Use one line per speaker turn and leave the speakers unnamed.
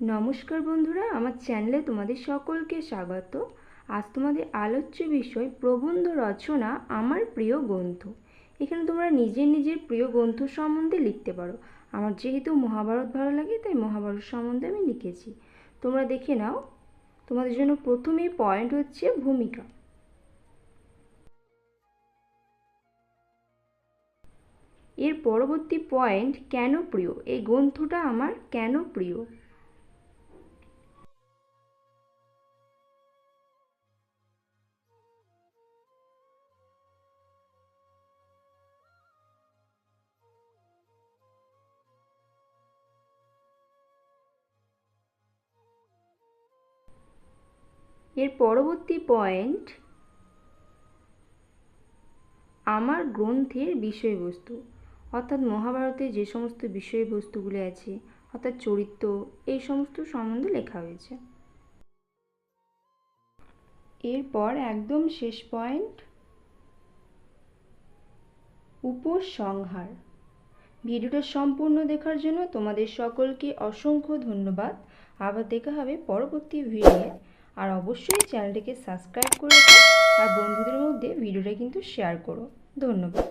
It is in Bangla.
নমস্কার বন্ধুরা, আমার চ্যানেলে তোমাদের সকলকে স্বাগত। আজ তোমাদের আলোচ্য বিষয় প্রবন্ধ রচনা, আমার প্রিয় গ্রন্থ। এখানে তোমরা নিজের নিজের প্রিয় গ্রন্থ সম্বন্ধে লিখতে পারো। আমার যেহেতু মহাভারত ভালো লাগে, তাই মহাভারত সম্বন্ধে আমি লিখেছি। তোমরা দেখে নাও। তোমাদের জন্য প্রথমেই পয়েন্ট হচ্ছে ভূমিকা। এর পরবর্তী পয়েন্ট কেন প্রিয়? এই গ্রন্থটা আমার কেন প্রিয়? এর পরবর্তী পয়েন্ট আমার গ্রন্থের বিষয়বস্তু। অর্থাৎ মহাভারতে যে সমস্ত বিষয়বস্তুগুলি আছে, অর্থাৎ চরিত্র, এই সমস্ত সম্বন্ধে লেখা হয়েছে। এরপর একদম শেষ পয়েন্ট উপসংহার। ভিডিওটা সম্পূর্ণ দেখার জন্য তোমাদের সকলকে অসংখ্য ধন্যবাদ। আবার দেখা হবে পরবর্তী ভিডিওয়ে আর অবশ্যই চ্যানেলটিকে সাবস্ক্রাইব করে আর বন্ধুদের মধ্যে ভিডিওটা কিন্তু শেয়ার করো। ধন্যবাদ।